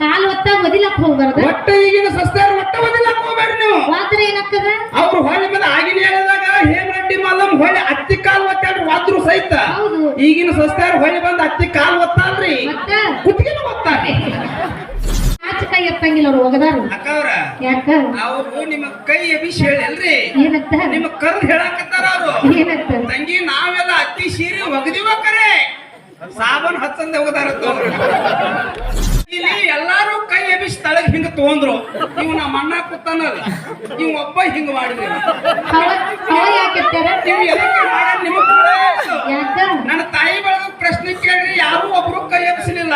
ಕಾಲ್ ಹೊತ್ತ ಒದಿಲಕ್ ಹೋಗ್ಬಾರ್ದು. ಒಟ್ಟ ಈಗಿನ ಸಸ್ತಾರ ಒಟ್ಟ ಒದಿಲಾಕ ಹೋಗ್ಬೇಡ್ರಿ ನೀವು. ವಾತ್ರ ಏನಾಗ್ತದ ಅವ್ರು ಹೊಳೆ ಮೇಲೆ ಆಗಿನ ಹೇಳಿದಾಗ ಹೇಮರಡ್ಡಿ ಮಲ್ಲಮ್ ಹೊಳೆ ಅತ್ತಿ ಕಾಲು ಒತ್ತಾಡ್ರಿ ವಾದ್ರು ಸಹಿತ. ಈಗಿನ ಸಸ್ತಾರ ಹೊಳೆ ಬಂದ ಅತ್ತಿ ಕಾಲು ಒತ್ತಾಲ್ರಿ ಮತ್ತ? ಕುತ್ತಿಗೆನ ಒತ್ತಾರಿ ಆಚ ಕೈ ಎತ್ತಂಗಿಲ್ಲ ಅವ್ರು ಒಗದಾರು ಅಕ್ಕವ್ರ ಯಾಕ? ಅವ್ರು ನಿಮ್ಮ ಕೈ ಅಭಿಷ್ ಹೇಳಲ್ರಿ. ಏನಂತ? ನಿಮ್ಮ ಕರ್ದ್ ಹೇಳಾಕತ್ತಾರ ಅವ್ರು. ಏನಂತ? ತಂಗಿ ನಾವೆಲ್ಲ ಅತ್ತಿ ಸೀರೆ ಒಗದಿವ ಕರೆ. ಸಾಬನ್ ಹತ್ತಂದೆ ಹೋಗದಾರ ಇಲ್ಲಿ ಎಲ್ಲಾರು ಕೈ ಎಬ್ಬಿಸಿ ತಳಗ್ ಹಿಂಗ ತಗೊಂಡ್ರು. ನೀವು ನಮ್ಮ ಅಣ್ಣ ಕೂತಾನಲ್ಲ ನೀವು ಒಬ್ಬ ಹಿಂಗ ಮಾಡಿದ್ರಿ. ನನ್ನ ತಾಯಿ ಬೆಳೆದ ಪ್ರಶ್ನೆ ಕೇಳ್ರಿ ಯಾರು ಒಬ್ರು ಕೈ ಎಬ್ಸಲಿಲ್ಲ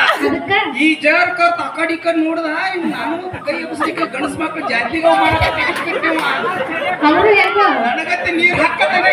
ಈ ಜರ್ ಕತ್ ಆ ಕಡೆ ಈ ಕಡೆ ನೋಡ್ದ ಇವ್ ನಾನು ಕೈ ಎಬ್ಸಿ ಗಣಸ್ ಮಕ್ಳು ಜಾತಿ ನನಗತ್ತೆ ನೀರ್ ಹಾಕತಾನೆ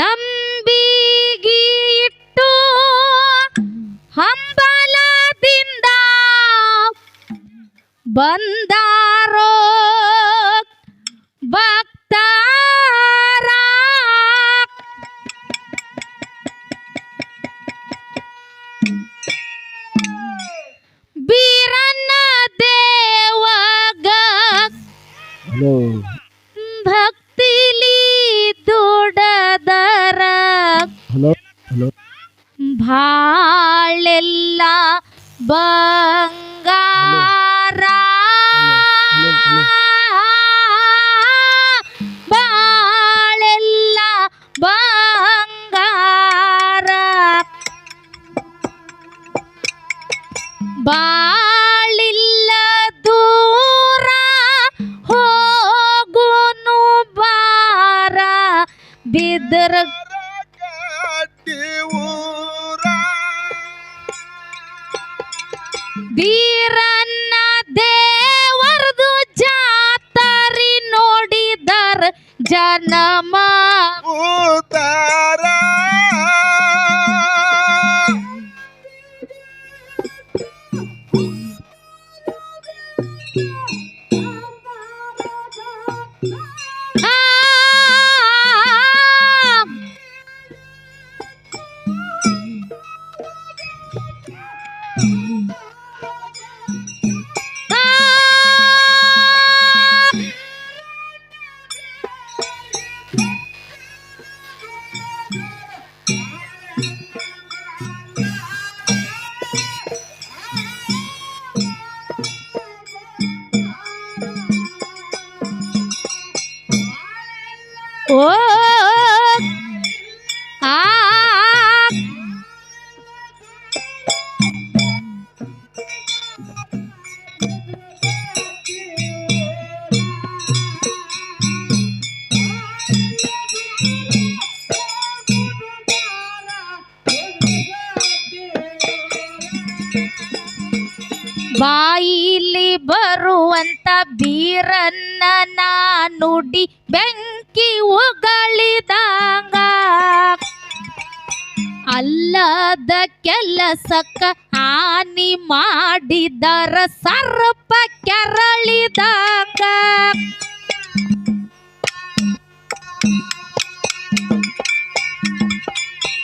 ನಂಬಿಗಿ ಇಟ್ಟು ಹಂಬಲದಿಂದ ಬಂದಾರೋ ಭಕ್ತಾರ ಬೀರನ್ನ ದೇವಗ ಭಕ್ತಿಲಿ Whoa.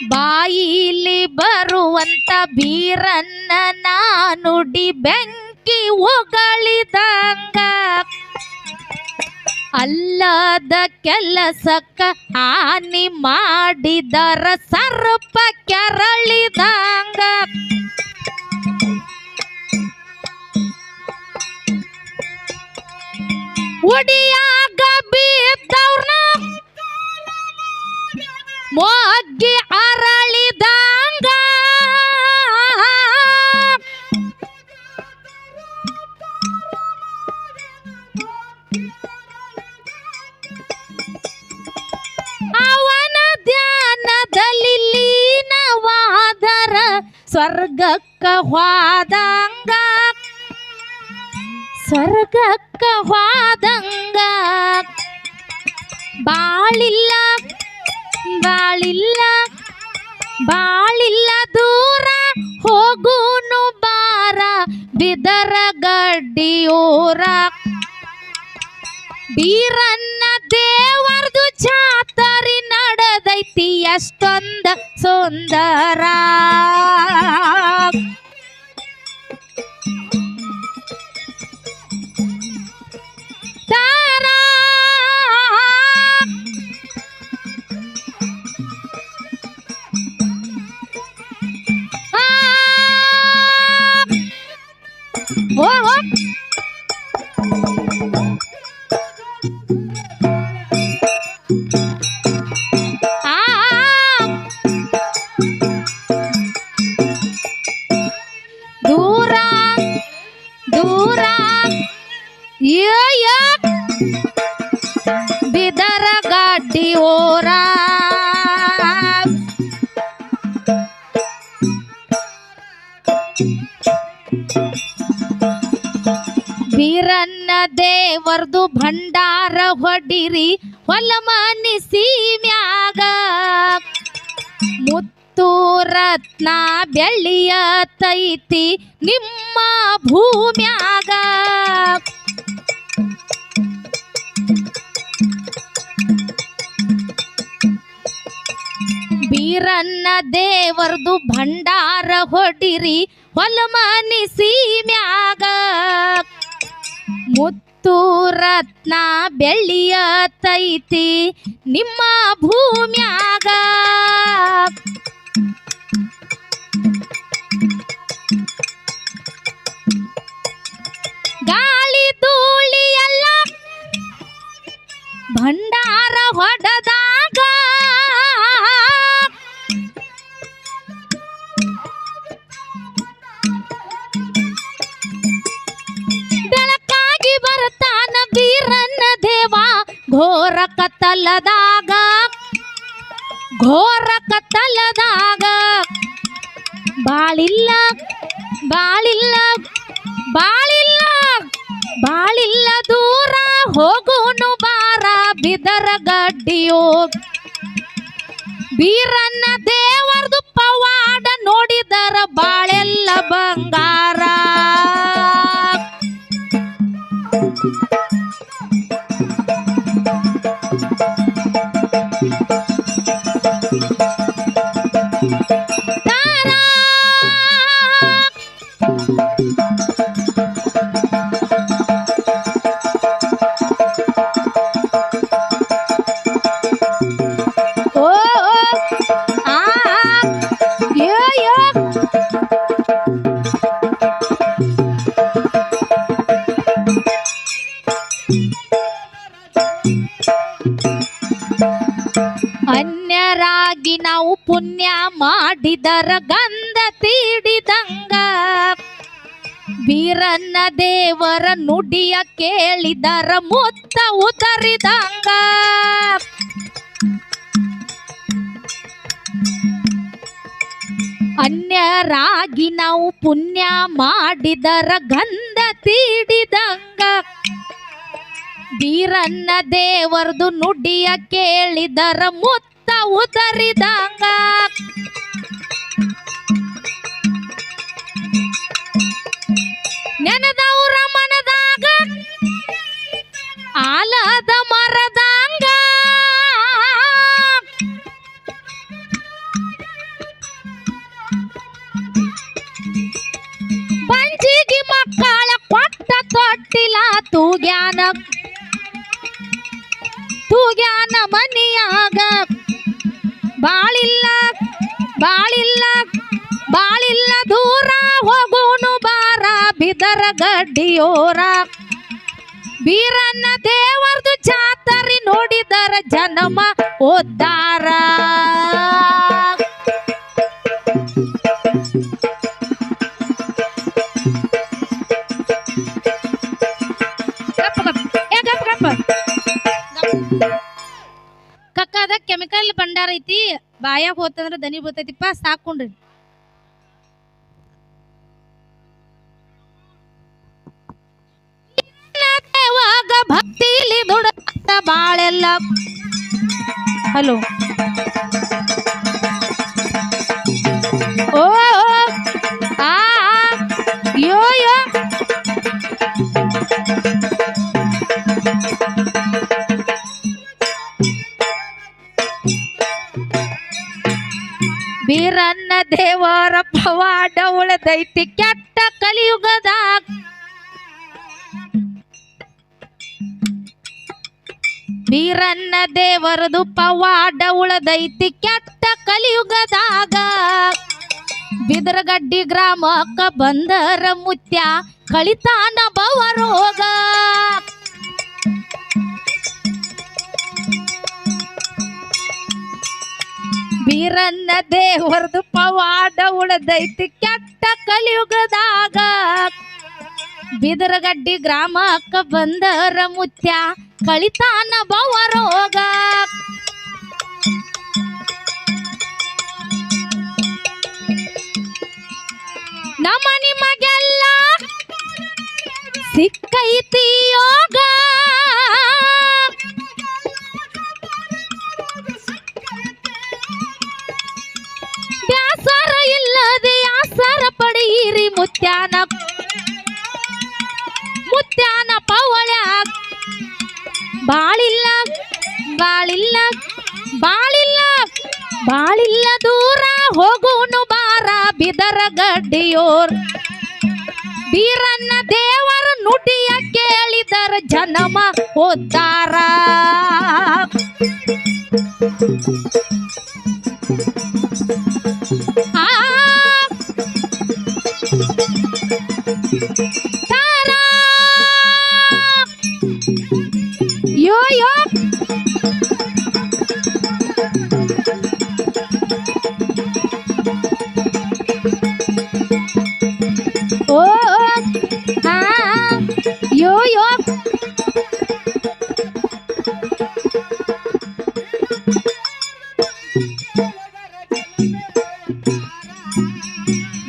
ಬಾಯಿಲಿ ಬರುವಂತ ಬೀರನ್ನ ನಾನುಡಿ ಬೆಂಕಿ ಹೊಗಳಿದಂಗ. ಅಲ್ಲದ ಕೆಲಸಕ್ಕ ಹಾನಿ ಮಾಡಿದರ ಸರ್ಪ ಕೆರಳಿದಂಗ. ಗುಡಿಯಾಗ ಬಿದ್ದವ್ರನ್ನ ಮೊಗ್ಗಿ ಅರಳಿದಂಗ. ಅವನ ಧ್ಯಾನದಲ್ಲಿ ಲೀನವಾದರ ಸ್ವರ್ಗಕ್ಕ ಹೋದಂಗ. ಸ್ವರ್ಗಕ್ಕ ಹೋದಂಗ. ಬಾಳಿಲ್ಲ ಬಾಳಿಲ್ಲ ಬಾಳಿಲ್ಲ ದೂರ ಹೋಗೂನು ಬಾರ, ಬಿದರ ಗಡ್ಡಿಯೂರ. ಬೀರನ್ನ ದೇವರ್ದು ಜಾತರಿ ನಡೆದೈತಿ ಎಷ್ಟೊಂದ ಸುಂದರ. তারা What? What? ಹೊಲ ಮನಿಸಿ ಮ್ಯಾಗ. ಮುತ್ತು ರತ್ನ ಬೆಳ್ಳಿಯ ತೈತಿ ನಿಮ್ಮ ಭೂಮ್ಯಾಗ. ಬೀರನ್ನ ದೇವರದು ಭಂಡಾರ ಹೊಡಿರಿ ಹೊಲ ಮನಿಸಿ ಮ್ಯಾಗ. ಮುತ್ತು ರತ್ನ ಬೆಳ್ಳಿಯ ತೈತಿ ನಿಮ್ಮ ಭೂಮ್ಯಾಗ. ಗಾಳಿ ಧೂಳಿಯಲ್ಲ ಭಂಡಾರ ಹೊಡೆದಾಗ ಬರ್ತಾನ ವೀರನ್ನ ದೇವ, ಘೋರ ಕತ್ತಲದಾಗ. ಘೋರ ಕತ್ತಲದಾಗ. ಬಾಳಿಲ್ಲ ಬಾಳಿಲ್ಲ ಬಾಳಿಲ್ಲ ಬಾಳಿಲ್ಲ ದೂರ ಹೋಗೋನು ಬಾರ ಬಿದರ ಗಡ್ಡಿಯೋ. ಬೀರನ್ನ ದೇವರದು ಪವಾಡ ನೋಡಿದರ ಬಾಳೆಲ್ಲ ಕೇಳಿದರ ಮುತ್ತ ಉದರಿದಂಗ. ಅನ್ಯರಾಗಿ ನಾವು ಪುಣ್ಯ ಮಾಡಿದರ ಗಂಧ ತೀಡಿದಂಗ. ಬೀರನ್ನ ದೇವರದು ನುಡಿಯ ಕೇಳಿದರ ಮುತ್ತ ಉದರಿದಂಗ. ನೆನದವರ ಮನದಾಗ ಆಲದ ಮರದಂಗ. ಬಂಜಿಗೆ ಮಕ್ಕಳ ಕೊಟ್ಟ ತೊಟ್ಟಿಲ ತೂಗ್ಯಾನ. ತೂಗ್ಯಾನ ಮನಿಯಾಗ. ಬಾಳಿಲ್ಲ ಬಾಳಿಲ್ಲ ಬಾಳಿಲ್ಲ ದೂರ ಹೋಗೋನು ಬಾರ ಬಿದರ ಗಡ್ಡಿಯೋರ. ಬೀರನ್ನ ದೇವರದು ಜಾತರಿ ನೋಡಿದರ ಜನಮ ಓದ್ದಾರ. ಕಕ್ಕ ಅದ ಕೆಮಿಕಲ್ ಭಂಡಾರ ಐತಿ, ಬಾಯಾಗ ಹೋತಂದ್ರ ದನಿ ಬೋತೈತಿಪ್ಪ ಸಾಕೊಂಡ್ರಿ ದೇವಾಗ ಭಕ್ತಿಲಿ ದುಡತ ಬಾಳೆಲ್ಲ. ಹಲೋ ಓ ಓ, ಆ ಆ, ಯೋ ಯೋ. ಬೀರನ್ನ ದೇವರ ಪವಾಡ ಉಳದೈತಿ ಕೆಟ್ಟ ಕಲಿಯುಗದಾಗ. ಬೀರನ್ನ ದೇವರದು ಪವಾಡ ಉಳದೈತಿ ಕೆಟ್ಟ ಕಲಿಯುಗದಾಗ. ಬಿದರಗಡ್ಡಿ ಗ್ರಾಮಕ್ಕ ಬಂದರ ಮುತ್ಯ ಕಳಿತಾನ ಬವರೋಗ ಬೀರನ್ನ ದೇವರದು ಪವಾಡ ಉಳದೈತಿ ಕೆಟ್ಟ ಕಲಿಯುಗದಾಗ. ಬಿದರಗಡ್ಡಿ ಗ್ರಾಮಕ್ಕ ಬಂದರ ಮುತ್ಯ ಕಳಿತಾನ ಬವರೋಗ ನಮ್ಮ ನಿಮಗೆಲ್ಲ ಸಿಕ್ಕೈತಿ ಯೋಗ. ಬ್ಯಾಸರ ಇಲ್ಲದೆ ಆಸರ ಪಡೆಯಿರಿ ಮುತ್ಯಾನ. ಬಾಳಿಲ್ಲ ಬಾಳಿಲ್ಲ ಬಾಳಿಲ್ಲ ದೂರ ಹೋಗೋನು ಬಾರ ಬಿದರ ಗಡ್ಡಿಯೋರ್. ಬೀರನ್ನ ದೇವರ ನುಡಿಯ ಕೇಳಿದರ ಜನಮ ಓದ್ದಾರ ಯೋ ಯೋ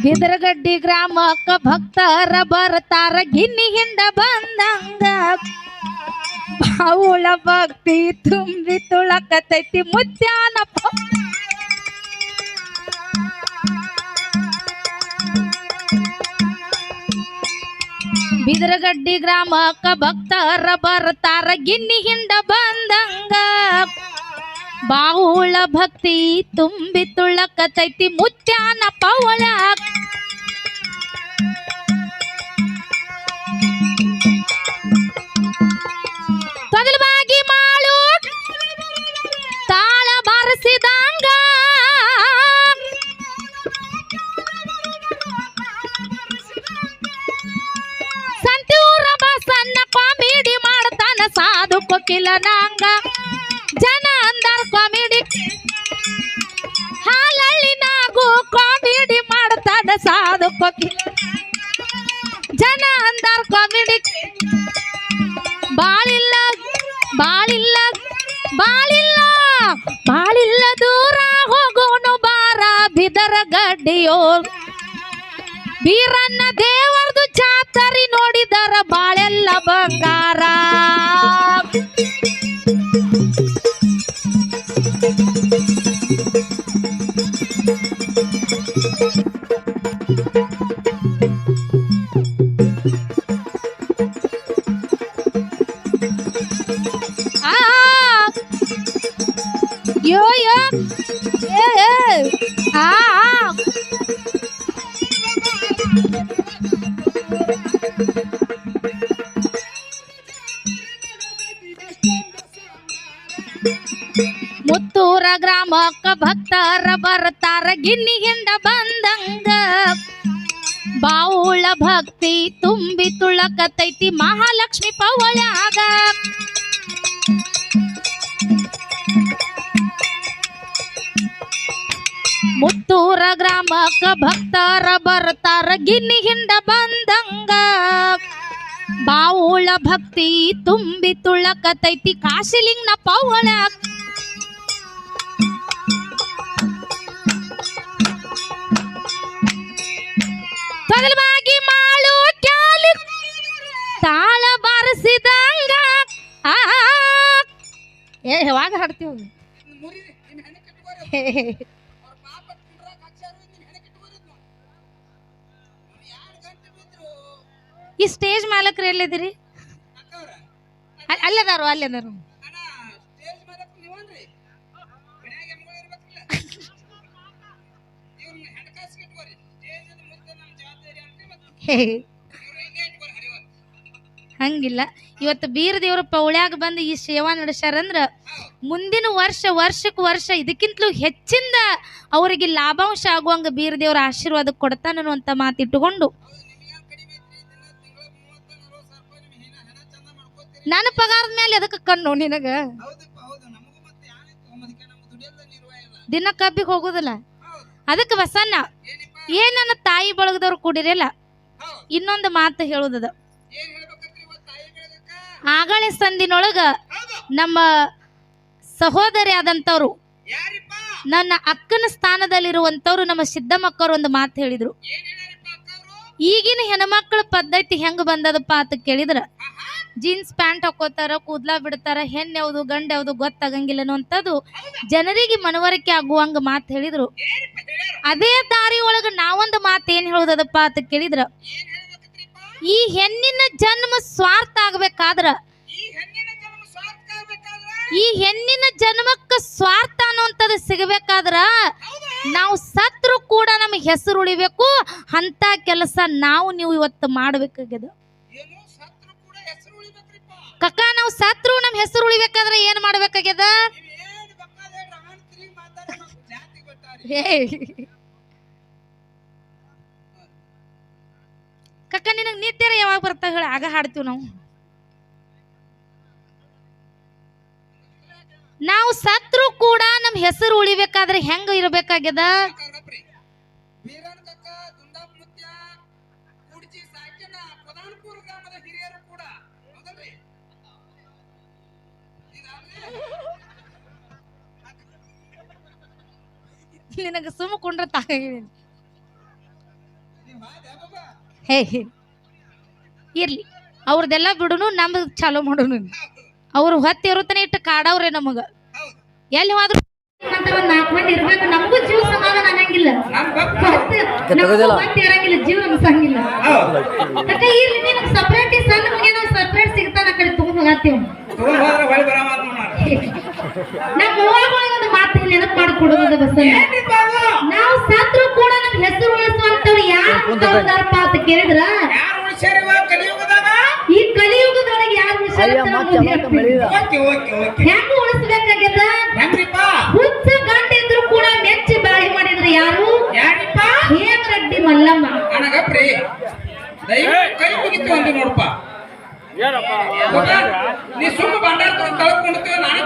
ಬಿದರಗಡ್ಡಿ ಗ್ರಾಮಕ್ಕ ಭಕ್ತರ ಬರ್ತಾರ ಗಿನ್ನಿ ಹಿಂದ ಬಂದಂಗ. ಬಾವುಳ ಭಕ್ತಿ ತುಂಬಿ ತುಳಕತೈತಿ ಮುತ್ಯಾನ ಬಿದರಗಡ್ಡಿ ಗ್ರಾಮಕ್ಕ ಭಕ್ತರ ಬರ್ತಾರ ಗಿನ್ನಿ ಹಿಂಡ ಬಂದಂಗ. ಬಾವುಳ ಭಕ್ತಿ, ತುಂಬಿ ತುಳಕತೈತಿ ಮುತ್ಯಾನ ಪವಳ ತೊಗಲಬಾಗಿ ಮಾಳು ತಾಳ ಬಾರಿಸಿದಂಗ ಆ ಯೋ ಯೋ ಏ ಏ ಆ ಆ. ಮುತ್ತೂರ ಗ್ರಾಮಕ್ಕ ಭಕ್ತರ ಬರ್ತಾರ ಗಿನ್ನಿ ಹಿಂಡ ಬಂದಂಗ. ಬಾವುಳ ಭಕ್ತಿ ತುಂಬಿ ತುಳಕತೈತಿ ಮಹಾಲಕ್ಷ್ಮಿ ಪವಳ್ಯಾಗ ಮುತ್ತೂರ ಗ್ರಾಮಕ್ಕ ಭಕ್ತರ ಬರ್ತಾರ ಗಿನ್ನಿ ಹಿಂಡ ಬಂದಂಗ. ಬಾವುಳ ಭಕ್ತಿ ತುಂಬಿ ತುಳಕತೈತಿ ಕಾಶಿಲಿಂಗ್ನ ಪೌಳ ಮಾಳು ತಾಳ ಬಾರಿಸಿದಂಗ ಎರಡ್ ಯಾವಾಗ ಹಾಡ್ತೀವಿ ಈ ಸ್ಟೇಜ್ ಮಾಲಕ್ರು ಎಲ್ಲಿದ್ದೀರಿ? ಅಲ್ಲದಾರು ಅಲ್ಲದಾರು. ಹಂಗಿಲ್ಲ. ಇವತ್ತು ಬೀರ ದೇವ್ರ ಪೌಳ್ಯಾಗ ಬಂದು ಈ ಸೇವಾ ನಡೆಸ್ಯಾರಂದ್ರ ಮುಂದಿನ ವರ್ಷ ವರ್ಷಕ್ಕೆ ವರ್ಷ ಇದಕ್ಕಿಂತಲೂ ಹೆಚ್ಚಿಂದ ಅವರಿಗೆ ಲಾಭಾಂಶ ಆಗುವಂಗ ಬೀರದೇವ್ರ ಆಶೀರ್ವಾದ ಕೊಡ್ತಾನನು ಅಂತ ಮಾತಿಟ್ಟುಕೊಂಡು ನನ್ನ ಪಗಾರದ ಮೇಲೆ ಅದಕ್ಕೆ ಕಣ್ಣು ನಿನಗ. ದಿನ ಕಬ್ಬಿಗೆ ಹೋಗುದಿಲ್ಲ. ಅದಕ್ಕೆ ವಸನ್ನ ಏನ್ ನನ್ನ ತಾಯಿ ಬಳಗದವ್ರು ಕೂಡಿರಲ್ಲ ಇನ್ನೊಂದು ಮಾತು ಹೇಳುದದ. ಆಗಳೇ ಸಂದಿನೊಳಗ ನಮ್ಮ ಸಹೋದರಿ ಆದಂತವ್ರು ನನ್ನ ಅಕ್ಕನ ಸ್ಥಾನದಲ್ಲಿರುವಂತವ್ರು ನಮ್ಮ ಸಿದ್ದಮ್ಮಕ್ಕವ್ರು ಒಂದು ಮಾತು ಹೇಳಿದ್ರು. ಈಗಿನ ಹೆಣ್ಮಕ್ಳ ಪದ್ಧತಿ ಹೆಂಗ್ ಬಂದದಪ್ಪ ಅಂತ ಕೇಳಿದ್ರ. ಜೀನ್ಸ್ ಪ್ಯಾಂಟ್ ಹಾಕೋತಾರ ಕೂದ್ಲಾ ಬಿಡ್ತಾರ ಹೆಣ್ ಯಾವ್ದು ಗಂಡ ಯಾವ್ದು ಗೊತ್ತಾಗಂಗಿಲ್ಲ ಅನ್ನುವಂಥದ್ದು ಜನರಿಗೆ ಮನವರಿಕೆ ಆಗುವಂಗ ಮಾತು ಹೇಳಿದ್ರು. ಅದೇ ದಾರಿ ಒಳಗ ನಾವೊಂದು ಮಾತು ಏನ್ ಹೇಳುದಪ್ಪ ಅಂತ ಕೇಳಿದ್ರ. ಈ ಹೆಣ್ಣಿನ ಜನ್ಮ ಸ್ವಾರ್ಥ ಆಗ್ಬೇಕಾದ್ರ ಈ ಹೆಣ್ಣಿನ ಜನ್ಮಕ್ಕ ಸ್ವಾರ್ಥ ಅನ್ನುವಂಥದ್ದು ಸಿಗಬೇಕಾದ್ರ ನಾವು ಸತ್ರು ಕೂಡ ನಮಗೆ ಹೆಸರು ಉಳಿಬೇಕು. ಅಂತ ಕೆಲಸ ನಾವು ನೀವು ಇವತ್ತು ಮಾಡ್ಬೇಕಾಗ್ಯದ. ಕಕ್ಕ ನಾವು ಸತ್ರು ನಮ್ಮ ಹೆಸರು ಉಳಿಬೇಕಾದ್ರೆ ಏನ್ ಮಾಡ್ಬೇಕಾಗ್ಯದ? ಕಕ್ಕ ನಿನಗೆ ನಿತ್ಯರ ಯಾವಾಗ ಬರ್ತಾ ಹೇಳಿ? ಆಗ ಹಾಡ್ತೀವಿ ನಾವು. ನಾವು ಸತ್ರು ಕೂಡ ನಮ್ಮ ಹೆಸರು ಉಳಿಬೇಕಾದ್ರೆ ಹೆಂಗ ಇರಬೇಕಾಗ್ಯದ? ನಿನಗೆ ಸುಮ್ಮ ಕುಂಡ್ರ ತಾಗ ನೀವ್ ಹಾದ್ಯಾ ಹೇ ಹೇ. ಇರ್ಲಿ. ಅವ್ರದೆಲ್ಲ ಬಿಡುನು ನಮ್ದು ಚಾಲೂ ಮಾಡೋನು. ಅವ್ರು ಹೊತ್ತಿ ಇರುತ್ತಾನೆ ಇಟ್ಟು ಕಾಡವ್ರೆ ನಮಗ. ಹೌದು ಎಲ್ಲಿ ಹೋದ್ರು ಅಂತ ಒಂದ್ ನಾಲ್ಕು ಮಂದಿ ಇರ್ಬೇಕು. ನಮಗೂ ಜೀವ ಸಮಾಧಾನ ಅನ್ನಂಗಿಲ್ಲ ಮತ್ತೆ ಇರಂಗಿಲ್ಲ ಜೀವ ಅನ್ಸಂಗಿಲ್ಲ ಇರ್ಲಿ ನಿನಗ್ ಸಪ್ರೇಟ್ ಸಣ್ಣ ಮಗೇನೋ ಸಪ್ರೇಟ್ ಸಿಗ್ತಾನ ಆ ಕಡೆ ತಗೊಂಡ್ ಹೋಗತ್ತೀವಿ. ನಮ್ಮ ಅವ್ವಗಳಿಗೆ ಒಂದು ಮಾತು ನೆನಪು ಮಾಡಿಕೊಡೋದ ಅದು ನಾವು ಸತ್ರು ಕೂಡ ನಮ್ ಹೆಸರು ಉಳಿಸುವಂತವ್ರು ಯಾರು ಅಂತ ಕೇಳಿದ್ರ? ಯಾರು ಓಕೆ ಓಕೆ ಓಕೆ. ಹೆಂಗ ಉಳಿಸ್ಬೇಕಾಗ್ಯದ? ಹೆಂಗ್ರಿಪ್ಪ ಹುಚ್ಚ ಗಂಡ ಇದ್ರು ಕೂಡ ಮೆಚ್ಚಿ ಬಾಳಿ ಮಾಡಿದ್ರು ಯಾರು? ಯಾರಿಪ್ಪ? ಹೇಮರೆಡ್ಡಿ ಮಲ್ಲಮ್ಮ. ನನಗಪ್ರಿ ದಯವಿಟ್ಟು ಕೈ ಮುಗಿತು ಅಂತ ನೋಡಪ್ಪ. ನೀ ಸುಮ್ಮ ಬಂಡಾರ ತಳ್ಕೊಂಡ್ತೀವಿ ನಾನು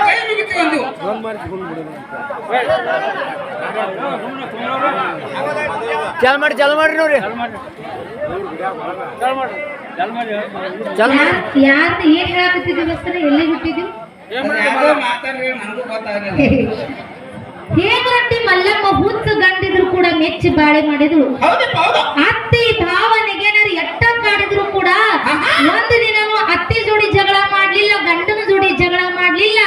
ಕೈ ಮುಗಿತು ಒಂದು. ಚಾಲ್ ಮಾಡಿ ಚಾಲು ಮಾಡ್ರಿ ನೋಡ್ರಿ. ಚಾಲು ಮಾಡಿ. ಯಾರು ಏನ್ ಹೇಳಕತ್ತಿದ್ದೀವಿ ಸರ್ ಎಲ್ಲಿ ಮಲ್ಲಮ್ಮ ಹುಚ್ಚು ಗಂಡಿದ್ರು ಕೂಡ ಮೆಚ್ಚಿ ಬಾಳೆ ಮಾಡಿದ್ರು? ಹೌದಪ್ಪ ಹೌದು ಅತ್ತಿ ಭಾವನೆಗೆ ಎಟ್ಟ ಕಾಡಿದ್ರು ಕೂಡ ಒಂದು ದಿನನೂ ಅತ್ತಿ ಜೋಡಿ ಜಗಳ ಮಾಡ್ಲಿಲ್ಲ ಗಂಡನ ಜೋಡಿ ಜಗಳ ಮಾಡ್ಲಿಲ್ಲ.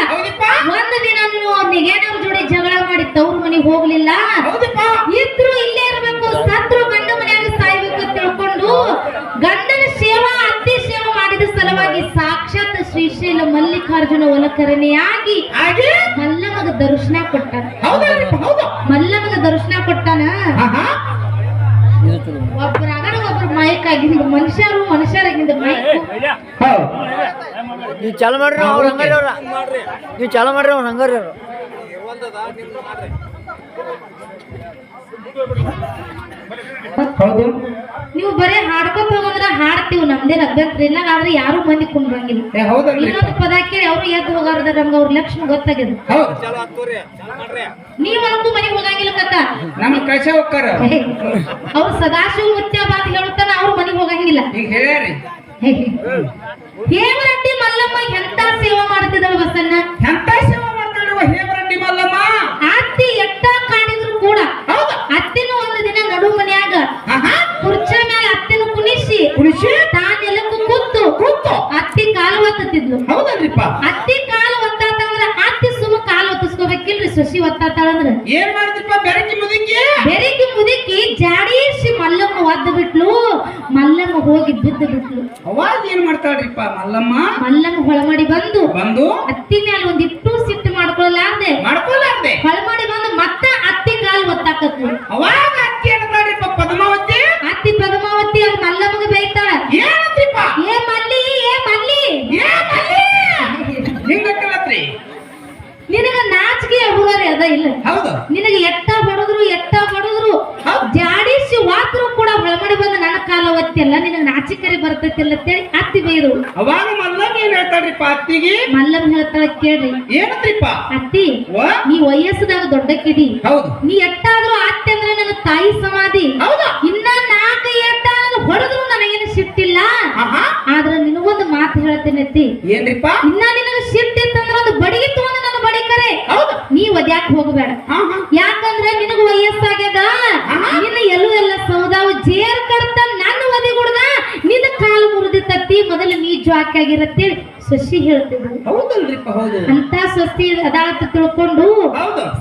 ಒಂದು ದಿನನೂ ನಿಗೇನವ್ರ ಜೋಡಿ ಜಗಳ ಮಾಡಿ ತವ್ರ ಮನೆಗೆ ಹೋಗ್ಲಿಲ್ಲ. ಇದ್ರು ಇಲ್ಲೇ ಇರ್ಬೇಕು ಸತ್ರು ಗಂಡ ಮನ್ಯಾಗ ಸಾಯ್ಬೇಕು ತಿಳ್ಕೊಂಡು ಗಂಡನ ಸೇವಾ ಅತ್ತಿ ಸೇವಾ ಮಾಡಿದ ಸಲುವಾಗಿ ಸಾಕ್ಷಾತ್ ಶ್ರೀಶೈಲ ಮಲ್ಲಿಕಾರ್ಜುನ ಒಲಕರಣೆಯಾಗಿ ಮಲ್ಲಮಗ ದರ್ಶನ ಕೊಟ್ಟಾನ. ಮಲ್ಲಮಗ ದರ್ಶನ ಕೊಟ್ಟಾನ. ಆಹಾ. ಆಗಿಂದ ಮನುಷ್ಯರು ಮನುಷ್ಯರಾಗಿಂದ ನೀವು ಚಾಲು ಮಾಡ್ರಿ ಅವ್ರ ಹಂಗಾರಿ ಅವ್ರ. ನೀವು ಚಾಲು ಮಾಡ್ರಿ ಅವ್ರ ಹಂಗಾರಿ ಅವ್ರು. ನೀವು ಬರೇ ಹಾಡ್ಕೊತ ಹೋಗಂದ್ರ ಅಭ್ಯಂತರ ಇಲ್ಲ ಆದ್ರೆ ಯಾರು ಮಂದಿ ಕುಂಡ್ರಂಗಿಲ್ಲ ಇನ್ನೊಂದು ಪದ ಕೇಳಿ ಅವ್ರು ಎದ್ದು ಹೋಗಾರದ ನಮ್ಗೆ ಅವ್ರ ಲಕ್ಷ್ಮಿ ಗೊತ್ತಾಗ್ಯದ. ಹೌದು. ನೀವಂತೂ ಮನೆಗೆ ಹೋಗಂಗಿಲ್ಲ ಕತ್ತ. ನಮ್ಮ ಕಳ್ಸ ಹೋಗ್ತಾರ ಅವ್ರು ಸದಾಶಿವ ಮುತ್ಯ ಬಾತ್ ಹೇಳುತ್ತಾನ ಅವ್ರು ಮನೆಗೆ ಹೋಗಂಗಿಲ್ಲ. ಹೇಮರಟ್ಟಿ ಹೇಮರಡ್ಡಿ ಮಲ್ಲಮ್ಮ ಎಂತ ಸೇವಾ ಮಾಡ್ತಿದ್ದಳು ಬಸನ್ನ ಎಂತ ಸೇವಾ ಮಾಡ್ತಾಳಿವ ಹೇಮರಡ್ಡಿ ಮಲ್ಲಮ್ಮ? ಅತ್ತಿ ಎಟ್ಟ ಕಾಡಿದ್ರು ಕೂಡ ಅತ್ತಿನೂ ಒಂದು ದಿನ ನಡು ಮನ್ಯಾಗ ಕುರ್ಚ ಅತ್ತಿನ ಕುಣಿಸಿ. ಕುಣಿಸಿ? ತಾನೆಲ್ಲಕ್ಕೂ ಕುತ್ತು ಕುತ್ತು ಅತ್ತಿ ಕಾಲು ಒತ್ತಿದ್ಲು ಹೌದಲ್ರಿಪ್ಪ? ಅತ್ತಿ ಕಾಲು ಒತ್ತಾತಂದ್ರ ಅತ್ತಿ ಸುಮ್ಮ ಕಾಲು ಒತ್ತಿಸ್ಕೋಬೇಕಿಲ್ರಿ ಸೊಸಿ ಒತ್ತಾತಾಳಂದ್ರ ಏನ್ ಮಾಡಿದ್ರಿಪ್ಪ ಬೆರಕಿ ಮುದುಕಿ? ಬೆರಕಿ ಮುದುಕಿ ಜಾಡೀಸಿ ಮಲ್ಲಮ್ಮ ಒದ್ದು ಬಿಟ್ಲು. ಮಲ್ಲಮ್ಮ ಹೋಗಿ ಬಿದ್ದು ಬಿಟ್ಲು. ಅವಾಗ ಏನ್ ಮಾಡ್ತಾಳ್ರಿಪ್ಪ ಮಲ್ಲಮ್ಮ? ಮಲ್ಲಮ್ಮ ಹೊಳಮಡಿ ಬಂದು. ಬಂದು? ಅತ್ತಿ ಮೇಲೆ ಒಂದಿಟ್ಟು ಸಿಟ್ಟು ಮಾಡ್ಕೊಳ್ಳಾರ್ದೆ ಹೊಳಮಾಡಿ ಹೊಳಮಡಿ ಬಂದು ಮತ್ತೆ ಅತ್ತಿ ಕಾಲು ಒತ್ತಾಕತ್ಲು. ಅವಾಗ ಅತ್ತಿಗೆ ಮಲ್ಲಮ್ಮ ಹೇಳ್ತಾಳ ಕೇಳ್ರಿ. ಏನಂತ್ರಿಪ್ಪ ಅತ್ತಿ ನೀ ವಯಸ್ಸದಾಗ ದೊಡ್ಡ ಕಿಡಿ ಹೌದು. ನೀ ಎಟ್ಟಾದ್ರೂ ಅತ್ತೆ ಅಂದ್ರೆ ನನ್ನ ತಾಯಿ ಸಮಾಧಿ. ಹೌದಾ? ಇನ್ನ ನಾಲ್ಕು ಎಟ್ಟ ಹೊಡೆದ್ರು ನನಗೇನು ಸಿಟ್ಟಿಲ್ಲ. ಆದ್ರೆ ಆದ್ರ ನಿನಗೊಂದು ಮಾತು ಹೇಳ್ತೇನೆ ಅತ್ತಿ. ಏನ್ರಿಪ್ಪ? ಇನ್ನ ನಿನಗೆ ಸಿಟ್ಟಿತ್ತಂದ್ರ ಒಂದು ಬಡಿಗೆ ತಗೊಂಡು ನನ್ನ ಬಡಿಕರೆ ಹೌದು ನೀ ಒದ್ಯಾಕ್ ಹೋಗಬೇಡ ಹಾ ಹಾ ಯಾಕಂದ್ರೆ ನಿನಗ ವಯಸ್ಸಾಗ್ಯದ ನಿನ್ನ ಎಲ್ಲೂ ಎಲ್ಲ ಸೌದಾವು ಜೇರ್ ಕಡ್ತ ನನ್ನ ಒದಿ ಗುಡ್ದ ನಿನ್ನ ಕಾಲು ಮುರಿದಿತ್ತತ್ತಿ ಮೊದಲು ನೀ ಜ್ವಾಕ್ ಆಗಿರತ್ತೆ ಶಶಿ ಹೇಳ್ತಿದ್ರು ಹೌದಲ್ರಿಪ್ಪ ಹೌದು. ಅಂತ ಸ್ವಸ್ತಿ ಅದಾಳತ್ ತಿಳ್ಕೊಂಡು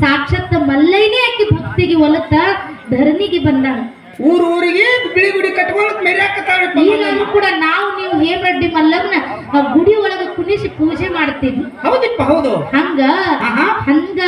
ಸಾಕ್ಷಾತ್ ಮಲ್ಲೈನೇ ಆಕಿ ಭಕ್ತಿಗೆ ಒಲತ್ತ ಧರಣಿಗೆ ಬಂದಾಳ. ಊರ್ ಊರಿಗೆ ಬಿಳಿ ಗುಡಿ ಕಟ್ಕೊಂಡು ಮೆರ್ಯಾಕತ್ತಾಳ್ರಿಪ್ಪ ಈಗಲೂ ಕೂಡ ನಾವು ನೀವು ಹೇಮರೆಡ್ಡಿ ಮಲ್ಲಮ್ಮನ ಆ ಗುಡಿ ಒಳಗ ಕುಣಿಸಿ ಪೂಜೆ ಮಾಡ್ತೀವಿ. ಹೌದಪ್ಪ ಹೌದು. ಹಂಗ ಹಂಗ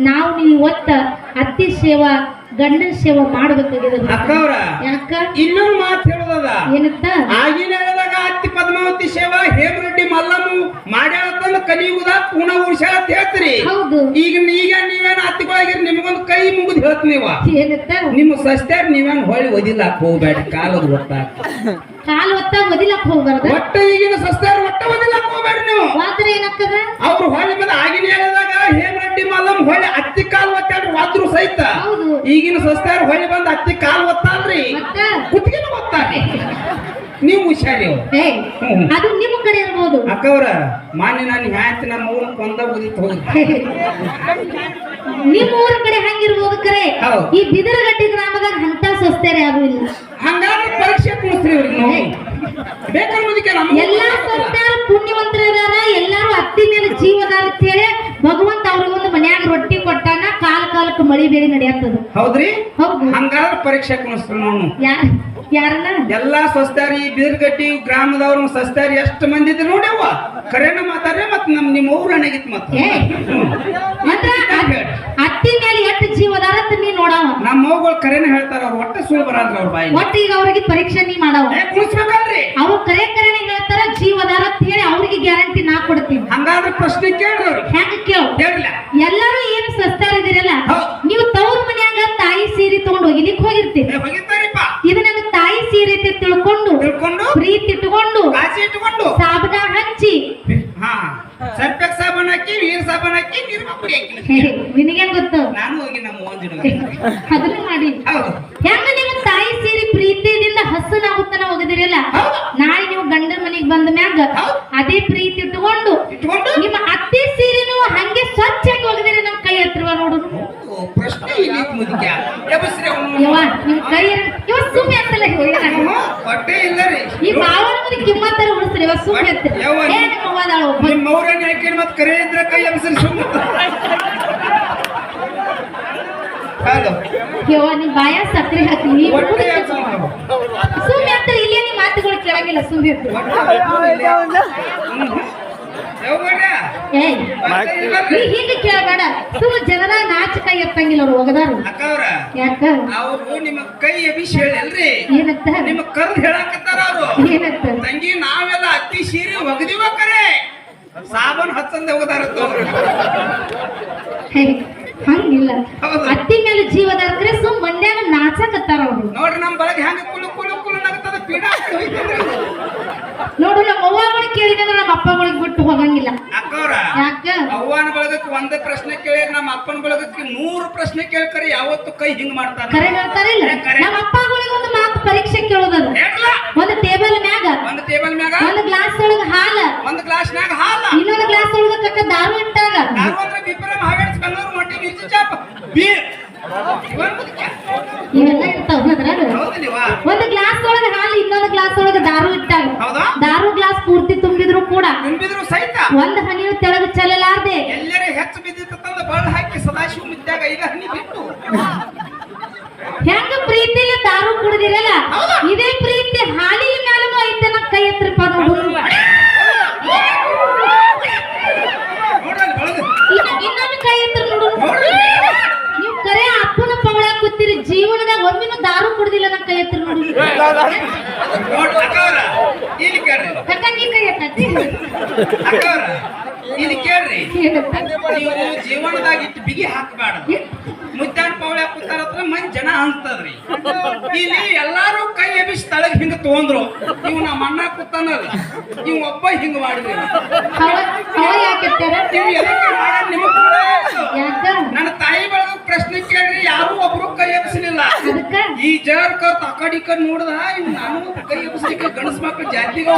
ನಾವು ನೀವು ಒತ್ತ ಅತ್ತಿ ಸೇವಾ ಗಂಡನ ಸೇವೆ ಮಾಡ್ಬೇಕಾಗಿದೆ ಅಕ್ಕವ್ರ ಯಾಕ? ಇನ್ನೊಂದು ಮಾತು ಹೇಳೋದದ. ಏನಂತ? ಆಗಿನ ಹೇಳಿದಾಗ ಅತ್ತಿ ಪದ್ಮಾವತಿ ಸೇವಾ ಹೇಮರೆಡ್ಡಿ ಮಲ್ಲಮ್ಮ ಮಾಡ್ಯಾಳತ್ತಂದ ಕಲಿಯುವುದ ಪೂರ್ಣ ಉಷ ಅಂತ ಹೇಳ್ತೀರಿ. ಹೌದು. ಈಗ ಈಗ ನೀವೇನು ಅತ್ತಿಗಳಾಗಿರಿ ನಿಮಗೊಂದು ಕೈ ಮುಗಿದು ಹೇಳ್ತೀನಿ ನೀವ. ಏನಂತ? ನಿಮ್ಮ ಸಸ್ತ್ಯಾರ ನೀವೇನು ಹೊಳ್ಳಿ ಓದಿಲ್ಲ ಹೋಗ್ಬೇಡ ಕಾಲದ ಗೊತ್ತಾಗ ಕಾಲು ಒತ್ತ ಒದಿಲಕ್ ಹೋಗ್ಬಾರ್ದು. ಒಟ್ಟ ಈಗಿನ ಸಸ್ತಾರ ಒಟ್ಟ ಒದಿಲಾಕ ಹೋಗ್ಬೇಡ್ರಿ ನೀವು. ಮಾತ್ರ ಏನಾಗ್ತದ ಅವ್ರು ಹೊಳ್ಳಿ ಮೇಲೆ ಆಗಿನ ಹೇಳಿದಾಗ ಹೇಮರಡ್ಡಿ ಮಾಲಮ್ ಹೊಳ್ಳಿ ಅತ್ತಿ ಕಾಲು ಒತ್ತಾಡ್ರಿ ವಾದ್ರು ಸಹಿತ. ಈಗಿನ ಸಸ್ತಾರ ಹೊಳ್ಳಿ ಬಂದ ಅತ್ತಿ ಕಾಲು ಒತ್ತಾಲ್ರಿ ಕುತ್ತಿಗೆ ಕುತ್ತಿಗೆನ ಒತ್ತಾರಿ ನೀವು ಹುಷಾರಿ ಅದು ನಿಮ್ಮ ಕಡೆ ಇರ್ಬೋದು. ಅಕ್ಕವ್ರ ಮಾನ್ಯ ನಾನು ಹ್ಯಾತಿ ನಮ್ಮ ಊರ ಕೊಂದ ಉದಿತ್ ಹೋಗಿ ನಿಮ್ಮ ಊರ ಕಡೆ ಹಂಗಿರ್ಬೋದು ಕರೆ. ಈ ಬಿದರಗಟ್ಟಿ ಗ್ರಾಮದಾಗ ಹಂತ ಸ್ವಸ್ಥರೇ ಯಾರು ಇಲ್ಲ. ಹಂಗಾದ್ರೆ ಪರೀಕ್ಷೆ ನಮ್ಮ ಎಲ್ಲಾ ಸ್ವಸ್ಥರು ಪುಣ್ಯವಂತರಿದಾರ ಎಲ್ಲಾರು ಅತ್ತಿ ಮೇಲೆ ಜೀವದಾರ ಅಂತ ಹೇಳಿ ಭಗವಂತ ಅವ್ರಿಗೊಂದು ಮನ್ಯಾಗ ರೊಟ್ಟಿ ಕೊಟ್ಟಾನ ಕಾಲ ಕಾಲಕ್ಕೆ ಮಳಿ ಬೇರೆ ನಡೆಯತ್ತದ. ಹೌದ್ರಿ? ಹೌದು. ಹಂಗಾದ್ರೆ ಪರೀಕ್ಷೆ ಕುಣಿಸ್ರಿ ನಾನು ಯಾರ ಯಾರನ್ನ? ಎಲ್ಲಾ ಸಸ್ತಾರಿ ಬೀರ್ಗಟ್ಟಿ ಗ್ರಾಮದವ್ರ ಸಸ್ತಾರಿ ಎಷ್ಟು ಮಂದಿ ಇದ್ರು ನೋಡ್ಯವ್ವ? ಕರೆನ ಮಾತಾಡ್ರೆ ಮತ್ ನಮ್ ನಿಮ್ಮ ಊರ ಅಣಗಿತ್ ಮತ್ತ. ಅತ್ತಿ ಮೇಲೆ ಎಷ್ಟು ಜೀವದಾರ ನೀ ನೋಡವ. ನಮ್ಮ ಮಗಳು ಕರೆನ ಹೇಳ್ತಾರ ಒಟ್ಟ ಸುಳ್ಳು ಬರಲ್ರಿ ಅವ್ರ ಬಾಯಿ ಒಟ್ಟು ಈಗ ಅವ್ರಿಗೆ ಪರೀಕ್ಷೆ ನೀ ಮಾಡವ. ಏ ಕುಣಿಸ್ಬೇಕಲ್ರಿ ಅವ್ರು ಕರೆ ಕರೆನೆ ಹೇಳ್ತಾರ ಜೀವದಾರ ಅಂತ ಹೇಳಿ ಅವ್ರಿಗೆ ಗ್ಯಾರಂಟಿ ನಾ ಕೊಡ್ತೀನಿ. ಹಂಗಾದ್ರೆ ಪ್ರಶ್ನೆ ಕೇಳ್ರಿ ಹೆಂಗ ಕೇಳು? ಹೇಳಿಲ್ಲ ಎಲ್ಲರೂ ಏನು ಸಸ್ತಾರ ಇದಿರಲ್ಲ? ನೀವು ತವ್ರ ಮನ್ಯಾಗ ತಾಯಿ ಸೀರೆ ತಗೊಂಡು ಹೋಗಿಲಿಕ್ಕೆ ಹೋಗಿರ್ತೀರಿ. ಇದು ನನ್ನ ತಾಯಿ ಸೀರೆ ತಿಳ್ಕೊಂಡು ತಿಳ್ಕೊಂಡು? ಪ್ರೀತಿ ಇಟ್ಕೊಂಡು ಸಾಬನ ಹಚ್ಚಿ ಹಾ ಸರ್ಪೆಕ್ ಸಾಬನ್ ಹಾಕಿ ನೀರ್ ಸಾಬನ್ ಹಾಕಿ ನೀರ್ ಪುಡಿ ಹಾಕಿ ನಿನಗೇನ್ ಗೊತ್ತು? ನಾನು ಹೋಗಿ ನಮ್ಮ ಅದನ್ನ ಮಾಡಿ ಹೌದು ಹೆಂಗ ನಿಮ್ಮ ತಾಯಿ ಸೀರೆ ಪ್ರೀತಿಯಿಂದ ಹಸನಾಗುತ್ತಾನ ಹೋಗದಿರಲ್ಲ ಹೌದು. ನಾಳೆ ನೀವು ಗಂಡನ ಮನೆಗೆ ಬಂದ ಮ್ಯಾಗ ಹೌದು. ಅದೇ ಪ್ರೀತಿ ಇಟ್ಕೊಂಡು ಇಟ್ಕೊಂಡು ನಿಮ್ಮ ಅತ್ತೆ ಸೀರೆನು ಹಂಗೆ ಸ್ವಚ್ಛಾಗಿ ಒಗದಿರಿ ನಮ್ ಕೈ ಹತ್ರವ ನೋಡು ಓ, ಪ್ರಶ್ನೆ ಇಲ್ಲಿ ಮುದಿಕ್ಯ ಎಬಸ್ರಿ ಅವನು ಯವ್ವ ನಿಮ್ ಕೈ ಇವ ಸುಮ್ಮನೆ ಅಂತಲ್ಲ ಇವ ಏನಾಗ ಹೊಟ್ಟೆ ಇಲ್ಲ ರೀ ಈ ಬಾವನ ಕಿಮ್ಮತ್ತರ ಉಳಿಸ್ರಿ ಇವ ಸುಮ್ಮನೆ ಅಂತ ಯವ್ವ, ಏ ನಿಮ್ಮ ಅವ್ವ ಅದಾಳ ಒಬ್ಬ. ನಿಮ್ಮ ಮೌರ್ಯನ ಯಾಕೆ ಮತ್ ಕರೆ ಇದ್ರೆ ಕೈ ಎಬಸ್ರಿ ಸುಮ್ಮನೆ ಹೌದು ಯವ್ವ ನಿಮ್ ಬಾಯ ಸಕ್ರೆ ಹಾಕಿ ನೀ ಹೊಟ್ಟೆ ಯಾಕ್ ಸಾವು? ಸುಮ್ಮನೆ ಅಂತ ಇಲ್ಲೇ ನಿಮ್ ಮಾತುಗಳು ಕೇಳಂಗಿಲ್ಲ ಸುಮ್ಮನೆ ಹೀಗೆ ಕೇಳಬೇಡ. ಸುಮ್ಮ ಜನರ ನಾಚಕ ಎತ್ತಂಗಿಲ್ಲ ಅವ್ರು ಒಗದಾರು ಅಕ್ಕವ್ರ ಯಾಕ? ಅವ್ರು ನಿಮ್ಮ ಕೈ ಎಬಿಸಿ ಹೇಳಲ್ರಿ. ಏನಂತ? ನಿಮ್ಮ ಕರ್ದ್ ಹೇಳಕತ್ತಾರ ಅವರು. ಏನಂತ? ತಂಗಿ ನಾವೆಲ್ಲ ಅತ್ತಿ ಸೀರೆ ಒಗದಿವ ಕರೆ. ಸಾಬನ್ ಹಚ್ಚಂದ ಹೋಗದಾರ ಹೇ, ಹಂಗಿಲ್ಲ ಹೌದು. ಅತ್ತಿ ಮೇಲೆ ಅಂದ್ರೆ ಸುಮ್ ಮಂಡ್ಯಾಗ ನಾಚಕತ್ತಾರ ಅವ್ರು ನೋಡ್ರಿ ನಮ್ ಬಳಗ ಹೆಂಗ ಕುಲು ಕುಲು ನೋಡು ನಮ್ಮ ಅವ್ವಗಳು ಕೇಳಿದ್ರೆ ನಮ್ಮ ಅಪ್ಪಗಳಿಗೆ ಬಿಟ್ಟು ಹೋಗಂಗಿಲ್ಲ. ಅಕ್ಕವ್ರ ಯಾಕ? ಅವ್ವನ ಬಳಗಕ್ಕೆ ಒಂದ ಪ್ರಶ್ನೆ ಕೇಳಿದ್ರೆ ನಮ್ಮ ಅಪ್ಪನ ಬಳಗಕ್ಕೆ ನೂರು ಪ್ರಶ್ನೆ ಕೇಳ್ಕರಿ ಯಾವತ್ತು ಕೈ ಹಿಂಗ್ ಮಾಡ್ತಾರೆ ಕರೆ ಹೇಳ್ತಾರಿಲ್ಲ ಕರೆ. ನಮ್ಮ ಅಪ್ಪಗಳಿಗೆ ಒಂದು ಮಾತು ಪರೀಕ್ಷೆ ಕೇಳೋದದು. ಒಂದು ಟೇಬಲ್ ಮ್ಯಾಗ ಒಂದು ಟೇಬಲ್ ಮ್ಯಾಗ ಒಂದು ಗ್ಲಾಸ್ ಒಳಗ ಹಾಲ. ಒಂದು ಗ್ಲಾಸ್ ಮ್ಯಾಗ ಹಾಲ? ಇನ್ನೊಂದು ಗ್ಲಾಸ್ ಒಳಗ ಕಕ್ಕ ದಾರು ಇಟ್ಟಾಗ. ಹಾವೇಡ್ಸ್ ಬೆಂಗಳೂರು ಮೊಟ್ಟಿ ಮಿರ್ಚಿ ಚಾಪ್. ಬೀರ್ ಇವೆಲ್ಲ ಇರ್ತಾವ ಅದ್ರಾಗ ಹೌದಿಲ್ವಾ ಒಂದು ಗ್ಲಾಸ್ ಒಳಗ ಗ್ಲಾಸ್ ಒಳಗ ದಾರು ಇಟ್ಟಾಗ ಹೌದಾ? ದಾರು ಗ್ಲಾಸ್ ಪೂರ್ತಿ ತುಂಬಿದ್ರು ಕೂಡ. ತುಂಬಿದ್ರು ಸಹಿತ? ಒಂದ್ ಹನಿಯು ತೆಳಗ ಚೆಲ್ಲಲಾರ್ದೆ. ಎಲ್ಲರೇ ಹೆಚ್ಚು ಬಿದ್ದಿತ್ತು ತಂದು ಬಳ್ಳ ಹಾಕಿ ಸದಾಶಿವ ಮಿದ್ದಾಗ ಐದ ಹನಿ ಬಿಟ್ಟು. ಹೆಂಗ ಪ್ರೀತಿಲಿ ದಾರು ಕುಡಿದಿರಲ್ಲ? ಇದೇ ಪ್ರೀತಿ ಹಾಲಿನ ಮ್ಯಾಲೂ ಐತೆ ಕೈ ನೋಡು ಇನ್ನೊಂದು ಕೈ ಎತ್ತರ ನೋಡು. ನೋಡ್ರಿ. ನೀವು ಕರೆ ಅಪ್ಪನ ಪವಳ ಕೂತಿರಿ ಜೀವನದಾಗ ಒಮ್ಮಿನೂ ದಾರು ಕುಡ್ದಿಲ್ಲ ನಮ್ಮ ಕೈ ಎತ್ತರ ನೋಡು. ಕಕ್ಕ ನೀ ಕೈ ಎತ್ತತಿ ಇಲ್ಲಿ ಕೇಳ್ರಿ. ನೀವು ಜೀವನದಾಗ ಇಟ್ಟು ಬಿಗಿ ಹಾಕಬಾರ್ದು. ಮುದ್ದಾನ್ ಪೌಳೆ ಕೂತಾರ ಹತ್ರ ಮಂದಿ ಜನ ಅನ್ಸ್ತದ್ರಿ ಇಲ್ಲಿ ಎಲ್ಲಾರು ಕೈ ಎಬ್ಬಿಸಿ ತಳಗ್ ಹಿಂಗ ತಗೊಂಡ್ರು. ಇವ್ ನಮ್ಮ ಅಣ್ಣ ಕೂತಾನಲ್ಲ ಇವ್ ಒಬ್ಬ ಹಿಂಗ ಮಾಡಿದ್ರಿ. ನೀವು ಎದಕ್ಕೆ ಮಾಡ್ಯಾರ ನಿಮಗ್. ಯಾಕ? ಈ ಜಾರ್ ಕತ್ ಆ ಕಡೆ ಈ ಕಡೆ ನೋಡ್ದ ಇವ್ ನಾನು ಕೈ ಎಬ್ಸ್ಲಿಕ್ಕೆ ಗಣಸ್ ಮಕ್ಳು ಜಾತಿಗ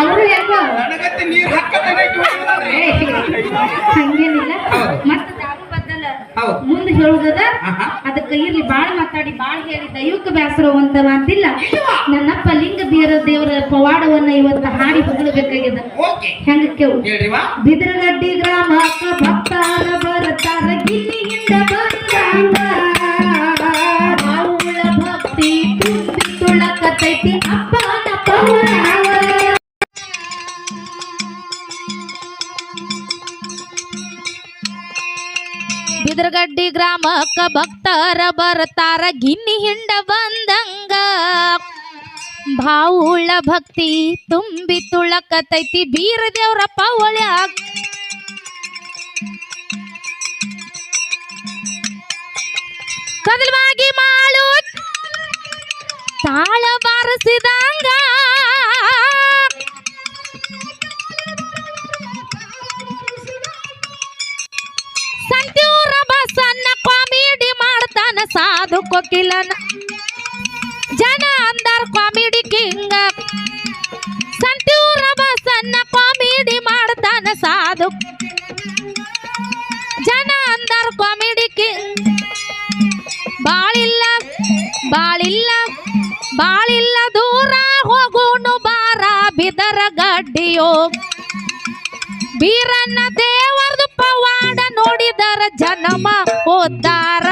ಅವರು ಯಾಕ ನನಗತ್ತೆ ನೀರ್ ಹಾಕತ್ತಾನೆ. ಹಂಗೇನಿಲ್ಲ. ಮತ್ತೆ ದಾರು ಬದ್ದಲ ಮುಂದೆ ಹೇಳುದದ ಅದಕ್ಕೆ ಇರ್ಲಿ ಬಾಳ್ ಮಾತಾಡಿ ಬಾಳ್ ಹೇಳಿ ದೈವಕ್ಕೆ ಬೇಸರ ಅಂತ ಮಾತಿಲ್ಲ ನನ್ನಪ್ಪ ಲಿಂಗ ಬೀರ ದೇವರ ಪವಾಡವನ್ನ ಇವತ್ತ ಹಾಡಿ ಹೊಗಳಬೇಕಾಗ್ಯದ. ಹೆಂಗ ಕೇಳು? ಬಿದ್ರಗಡ್ಡಿ ಗ್ರಾಮಕ್ಕ ಭಕ್ತಾರ ಬರ್ತಾರ ಗಿಲ್ಲಿಯಿಂದ ಬಂದಾಗ ಅಪ್ಪನ ಬಿದರಗಡ್ಡಿ ಗ್ರಾಮಕ್ಕ ಭಕ್ತರ ಬರ್ತಾರ, ಗಿನ್ನಿ ಹಿಂಡ ಬಂದಂಗ. ಭಾವುಳ್ಳ ಭಕ್ತಿ ತುಂಬಿ ತುಳಕತೈತಿ ಬೀರ ಪವಳ್ಯಾಗ ಕದಲ್ವಾಗಿ ಮಾಡು ತಾಳ ಬಾರಿಸಿದಂಗ ಸಂತೂರ ಬಸನ್ನ ಕಾಮಿಡಿ ಮಾಡ್ತಾನ ಸಾಧು ಕೊಕ್ಕಿಲನ ಜನ ಅಂದಾರ ಕಾಮಿಡಿ ಕಿಂಗ. ಸಂತೂರ ಬಸನ್ನ ಕಾಮಿಡಿ ಮಾಡ್ತಾನ ಸಾಧು. ಜನ ಅಂದಾರ ಕಾಮಿಡಿ ಕಿಂಗ್. ಬಾಳಿಲ್ಲ ಬಾಳಿಲ್ಲ ಬಾಳಿಲ್ಲ ದೂರ ಹೋಗೋನು ಬಾರ ಬಿದರ ಗಡ್ಡಿಯೋ. ಬೀರನ್ನ ದೇವರದು ಪವಾಡ ನೋಡಿದರ ಜನಮ ಓದ್ದಾರ